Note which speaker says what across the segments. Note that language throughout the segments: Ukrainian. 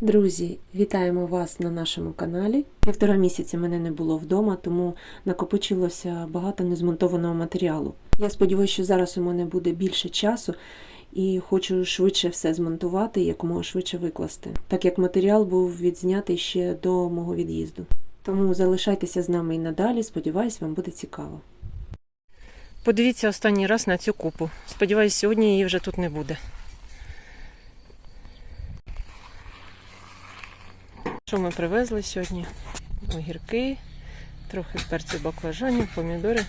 Speaker 1: Друзі, вітаємо вас на нашому каналі. Півтора місяці мене не було вдома, тому накопичилося багато незмонтованого матеріалу. Я сподіваюся, що зараз у мене буде більше часу і хочу швидше все змонтувати якомога швидше викласти, так як матеріал був відзнятий ще до мого від'їзду. Тому залишайтеся з нами і надалі. Сподіваюсь, вам буде цікаво.
Speaker 2: Подивіться останній раз на цю купу. Сподіваюсь, сьогодні її вже тут не буде. Що ми привезли сьогодні? Огірки, трохи перцю баклажанів, помідори.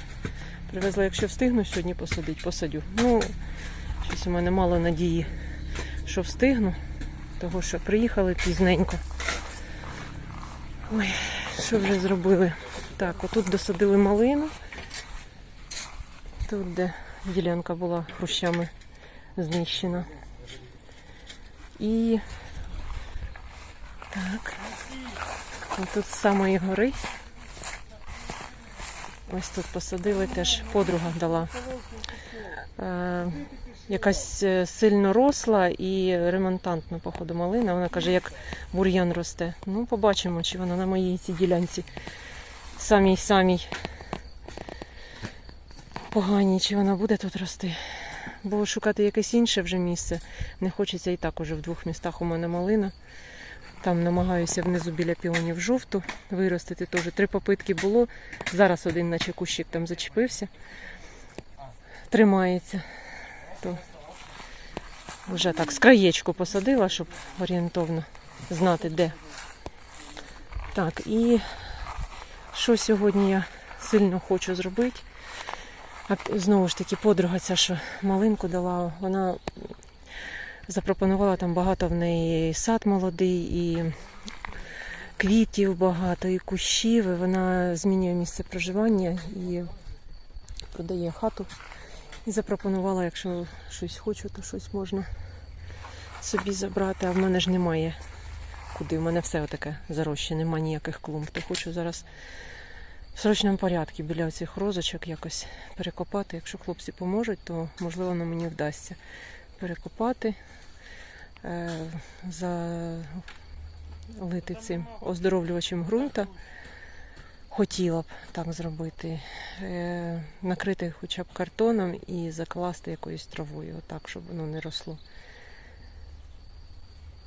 Speaker 2: Привезла, якщо встигну сьогодні посадити, посадю. Ну, щось у мене мало надії, що встигну, того що приїхали пізненько. Ой, що вже зробили? Так, отут досадили малину. Тут, де ділянка була хрущами знищена. І так. Тут з самої гори. Ось тут посадили теж подруга дала. Е, якась е, сильно росла і ремонтантна, походу, малина. Вона каже, як бур'ян росте. Ну, побачимо, чи вона на моїй цій ділянці самій самій поганій, чи вона буде тут рости. Бо шукати якесь інше вже місце не хочеться і так уже в двох містах у мене малина. Там намагаюся внизу біля піонів жовту виростити теж. Три попитки було. Зараз один наче кущик там зачепився. Тримається. То вже так з краєчку посадила, щоб орієнтовно знати де. Так, і що сьогодні я сильно хочу зробити. А знову ж таки, подруга ця, що малинку дала, вона запропонувала там багато в неї сад молодий, і квітів багато, і кущів. І вона змінює місце проживання і продає хату. І запропонувала, якщо щось хочу, то щось можна собі забрати. А в мене ж немає куди. У мене все таке зарощі, немає ніяких клумб. То хочу зараз в срочному порядку біля цих розочок якось перекопати. Якщо хлопці поможуть, то можливо воно мені вдасться перекопати, залити цим оздоровлювачем ґрунта. Хотіла б так зробити, е, накрити хоча б картоном і закласти якоюсь травою, отак, щоб воно не росло.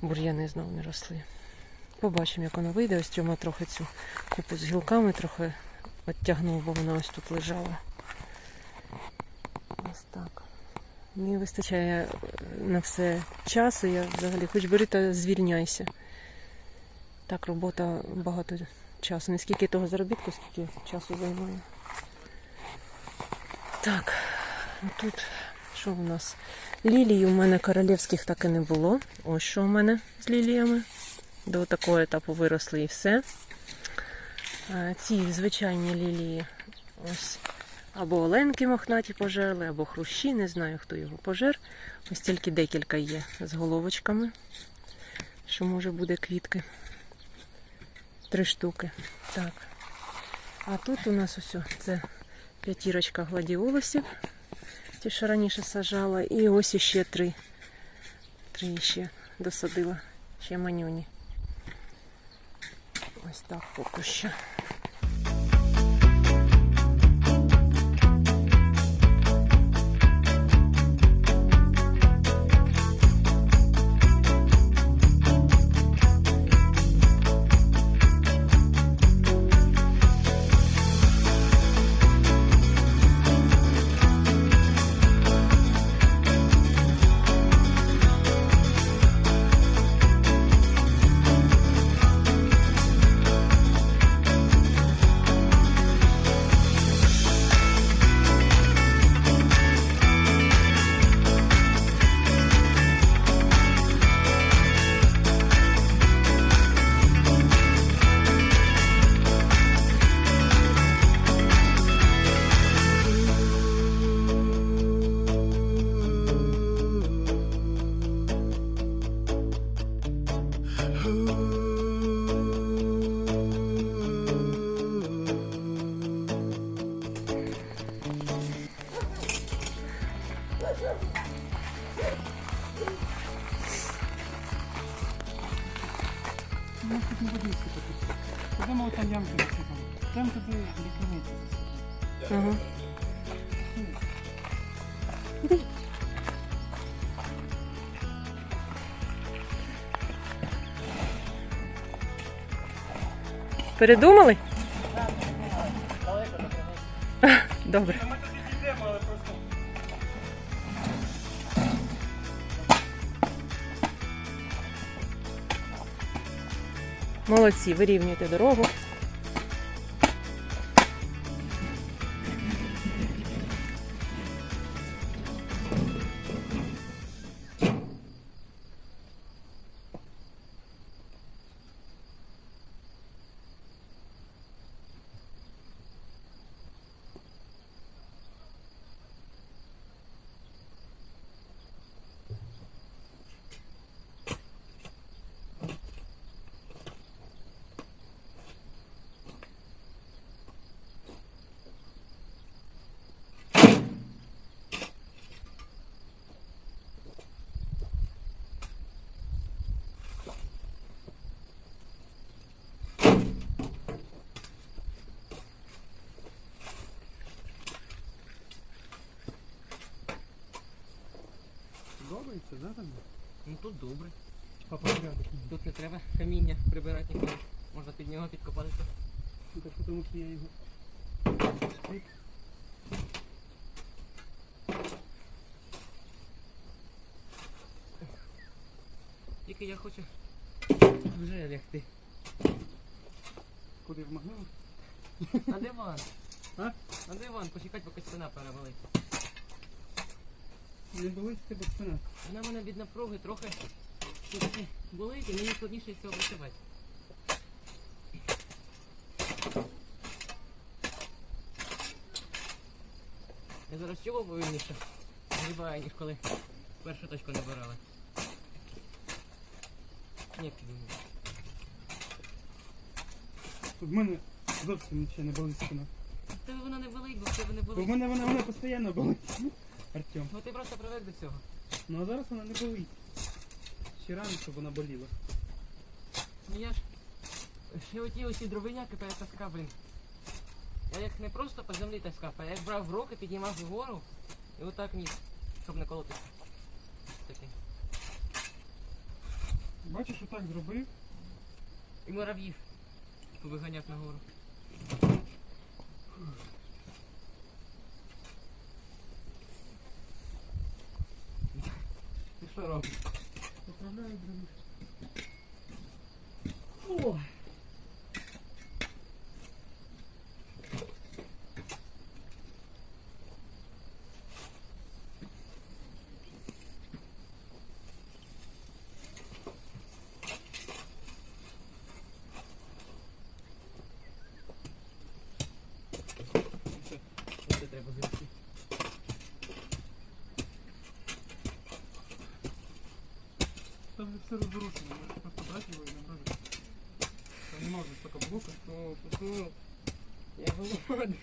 Speaker 2: Бур'яни знову не росли. Побачимо, як воно вийде. Ось Тьома трохи цю купу з гілками трохи відтягнув, бо вона ось тут лежала. Ось так. Не вистачає на все часу. Я взагалі хоч бери та звільняйся. Так, робота багато часу. Не скільки того заробітку, скільки часу займає. Так, тут що у нас? Лілії у мене королівських так і не було. Ось що у мене з ліліями. До такого етапу виросли і все. Ці звичайні лілії ось або оленки мохнаті пожерли, або хрущі, не знаю, хто його пожер. Ось тільки декілька є з головочками, що може буде квітки. Три штуки. Так. А тут у нас ось це п'ятірочка гладіолусів, ті, що раніше сажала, і ось іще три. Три ще досадила, ще манюні. Ось так поки що.
Speaker 3: У нас тут не водички такі. Подумали, там ямки засипали. Там туди засипали.
Speaker 2: Ага. Передумали? Добре. Молодці, вирівнюйте дорогу.
Speaker 3: Подобається, да, там?
Speaker 4: Ну тут добре.
Speaker 3: По порядку.
Speaker 4: Тут не треба каміння прибирати ніколи. Можна під нього підкопатися.
Speaker 3: Ну, Так, тому що я його... Шпик.
Speaker 4: Тільки я хочу вже лягти.
Speaker 3: Куди в могилу?
Speaker 4: На диван.
Speaker 3: А?
Speaker 4: На диван, почекати, поки спина перевалить.
Speaker 3: Не болить тебе спина.
Speaker 4: Вона в мене від напруги трохи болить і мені складніше цього працювати. Я зараз чого повільніше згибаю, ніж коли першу точку набирали. Ні.
Speaker 3: В мене зовсім нічого не болить спина.
Speaker 4: Тебе вона не болить, бо в тебе не
Speaker 3: Бо в мене вона, вона постійно болить. Артем.
Speaker 4: Ну ти просто привик до цього.
Speaker 3: Ну а зараз вона не болить. Ще рано, щоб вона боліла.
Speaker 4: Ну я ж ще оті усі дровиняки перетаскав, блін. Я їх не просто по землі таскав, а я їх брав в руки, піднімав вгору і отак ніс, щоб не колотися. Таке.
Speaker 3: Бачиш, отак зробив.
Speaker 4: І мурав'їв виганяв нагору. Ти що робиш?
Speaker 3: Поправляю дровишки.
Speaker 4: О! Оце треба зробити.
Speaker 3: Там же все розрушено, можеш просто брать его и набрать. Там нема столько блока.
Speaker 4: Ну, ну, я голодний.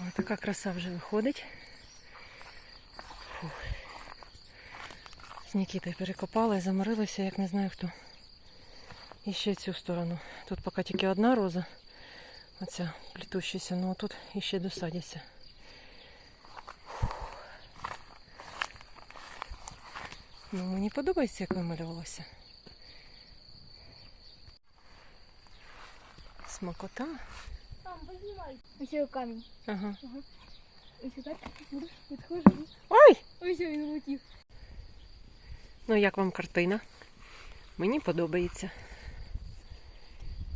Speaker 2: Ось така краса вже виходить. Фух. З Нікітою перекопали, заморилися, як не знаю хто. І ще цю сторону. Тут поки тільки одна роза. Оця плетущаяся, ну а тут іще досадяться. Ну, мені подобається, як вималювалося.
Speaker 5: Смакота.
Speaker 6: Ось його камінь.
Speaker 5: Ага.
Speaker 6: Ось так підходжу.
Speaker 5: Ой!
Speaker 6: Ось він влетів.
Speaker 5: Ну, як вам картина? Мені подобається.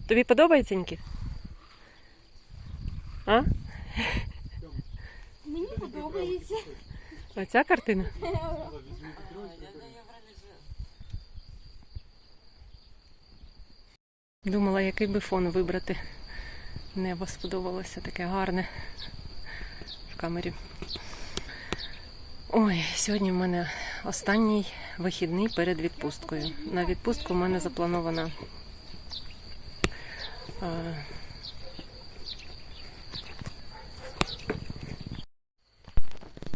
Speaker 5: Тобі подобається, Нікіт? А?
Speaker 6: Мені подобається.
Speaker 5: Оця картина? Думала, який би фон вибрати. Небо сподобалося таке гарне в камері. Ой, сьогодні в мене останній вихідний перед відпусткою. На відпустку в мене запланована е,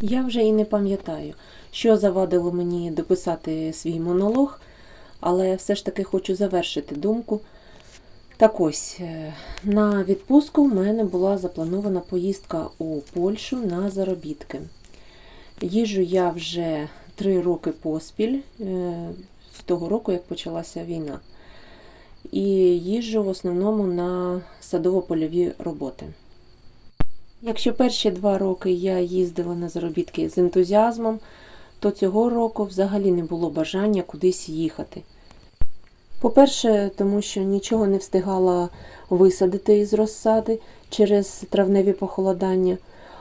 Speaker 2: Я вже і не пам'ятаю, що завадило мені дописати свій монолог, але все ж таки хочу завершити думку. Так ось, е, на відпустку в мене була запланована поїздка у Польщу на заробітки. Їжу я вже три роки поспіль, е, з того року, як почалася війна. І їжджу в основному на садово-польові роботи. Якщо перші два роки я їздила на заробітки з ентузіазмом, то цього року взагалі не було бажання кудись їхати. По-перше, тому що нічого не встигала висадити із розсади через травневі похолодання.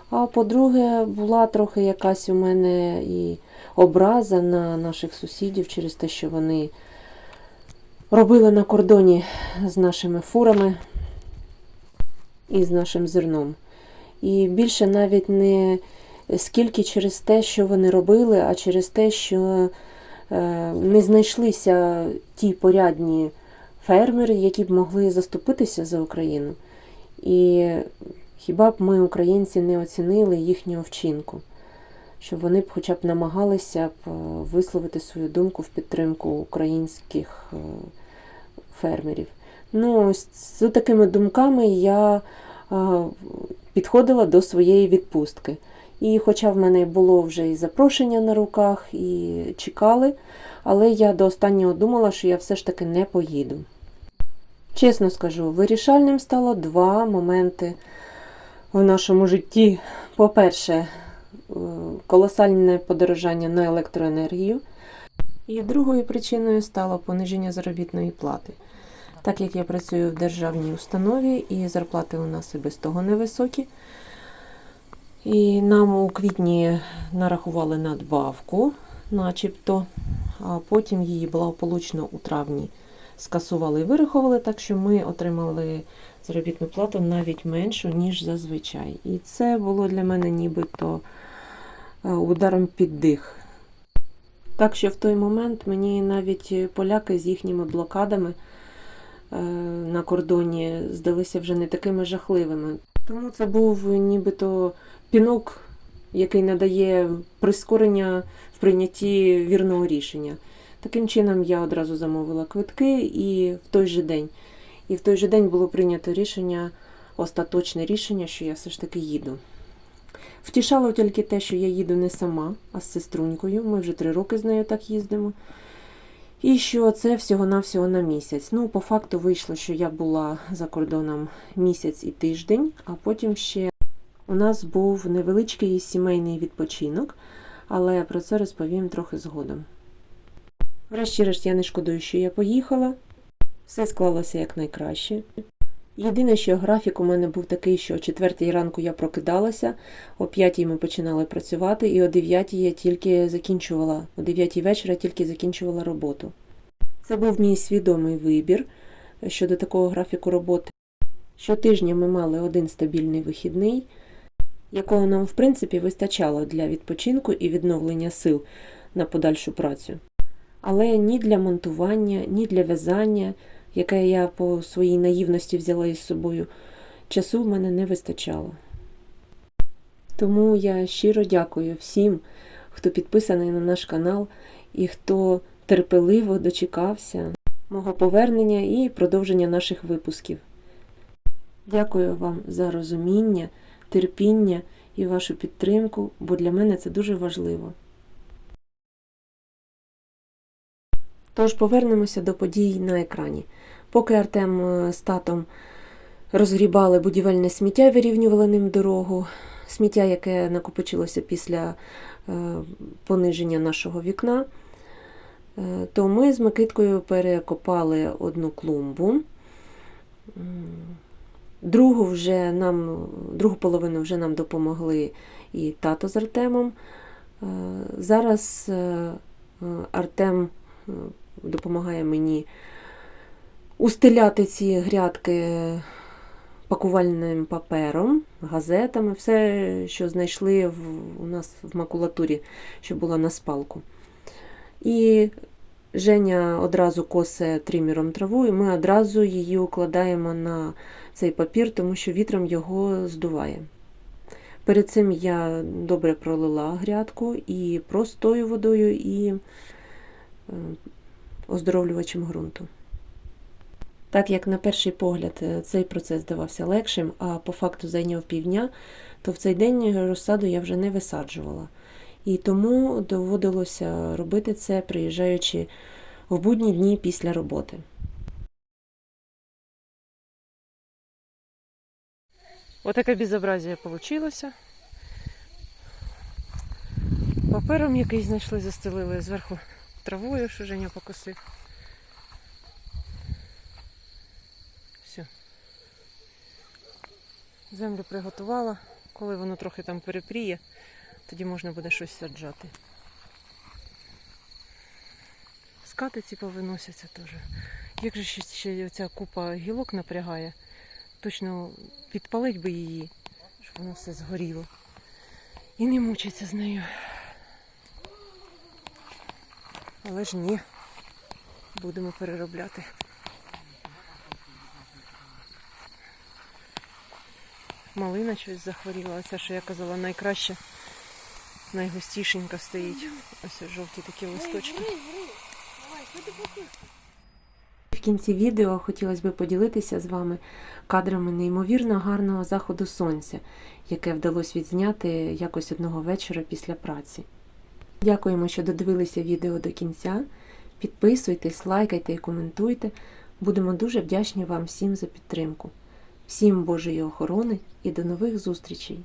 Speaker 2: А по-друге, була трохи якась у мене і образа на наших сусідів через те, що вони робили на кордоні з нашими фурами і з нашим зерном. І більше навіть не скільки через те, що вони робили, а через те, що не знайшлися ті порядні фермери, які б могли заступитися за Україну. І хіба б ми, українці, не оцінили їхнього вчинку, щоб вони б хоча б намагалися б е, висловити свою думку в підтримку українських е, фермерів. Ну, з такими думками я е, підходила до своєї відпустки. І хоча в мене було вже і запрошення на руках, і чекали, але я до останнього думала, що я все ж таки не поїду. Чесно скажу, вирішальним стало два моменти в нашому житті. По-перше, е, колосальне подорожання на електроенергію. І другою причиною стало пониження заробітної плати. Так як я працюю в державній установі, і зарплати у нас і без того невисокі. І нам у квітні нарахували надбавку, начебто, а потім її благополучно у травні скасували і вирахували, так що ми отримали заробітну плату навіть меншу, ніж зазвичай. І це було для мене нібито е, ударом під дих. Так що в той момент мені навіть поляки з їхніми блокадами е, на кордоні здалися вже не такими жахливими. Тому це був нібито пінок, який надає прискорення в прийнятті вірного рішення. Таким чином я одразу замовила квитки і в той же день. І в той же день було прийнято рішення, остаточне рішення, що я все ж таки їду. Втішало тільки те, що я їду не сама, а з сеструнькою. Ми вже три роки з нею так їздимо. І що це всього-навсього на місяць. Ну, по факту вийшло, що я була за кордоном місяць і тиждень, а потім ще у нас був невеличкий сімейний відпочинок, але про це розповім трохи згодом. Врешті-решт я не шкодую, що я поїхала. Все склалося якнайкраще. Єдине, що графік у мене був такий, що о 4 ранку я прокидалася, о 5 ми починали працювати, і о 9 я тільки закінчувала, о 9 вечора тільки закінчувала роботу. Це був мій свідомий вибір щодо такого графіку роботи. Щотижня ми мали один стабільний вихідний, якого нам, в принципі, вистачало для відпочинку і відновлення сил на подальшу працю. Але ні для монтування, ні для в'язання, яке я по своїй наївності взяла із собою, часу в мене не вистачало. Тому я щиро дякую всім, хто підписаний на наш канал і хто терпеливо дочекався мого повернення і продовження наших випусків. Дякую вам за розуміння, терпіння і вашу підтримку, бо для мене це дуже важливо. Тож повернемося до подій на екрані. Поки Артем е, з татом розгрібали будівельне сміття, вирівнювали ним дорогу. Сміття, яке накопичилося після е, пониження нашого вікна, е, то ми з Микиткою перекопали одну клумбу. Другу, вже нам, другу половину вже нам допомогли і тато з Артемом. Е, Зараз е, Артем е, допомагає мені устеляти ці грядки пакувальним папером, газетами, все, що знайшли в, у нас в макулатурі, що була на спалку. І Женя одразу косе триміром траву, і ми одразу її укладаємо на цей папір, тому що вітром його здуває. Перед цим я добре пролила грядку і простою водою, і е, оздоровлювачем ґрунту. Так як на перший погляд е, цей процес здавався легшим, а по факту зайняв півдня, то в цей день розсаду я вже не висаджувала. І тому доводилося робити це, приїжджаючи в будні дні після роботи.
Speaker 5: Отаке безобразие вийшло. Папером який знайшли, застелили зверху травою, що Женя покосив. Все. Землю приготувала. Коли воно трохи там перепріє, тоді можна буде щось саджати. Скатиці повиносяться теж. Як же ще, ще ця купа гілок напрягає, точно підпалить би її, щоб воно все згоріло. І не мучиться з нею. Але ж ні. Будемо переробляти. Малина щось захворіла. Оця, що я казала, найкраща, найгустішенька стоїть. Ось жовті такі листочки.
Speaker 2: В кінці відео хотілося б поділитися з вами кадрами неймовірно гарного заходу сонця, яке вдалося відзняти якось одного вечора після праці. Дякуємо, що додивилися відео до кінця. Підписуйтесь, лайкайте і коментуйте. Будемо дуже вдячні вам всім за підтримку. Всім Божої охорони і до нових зустрічей!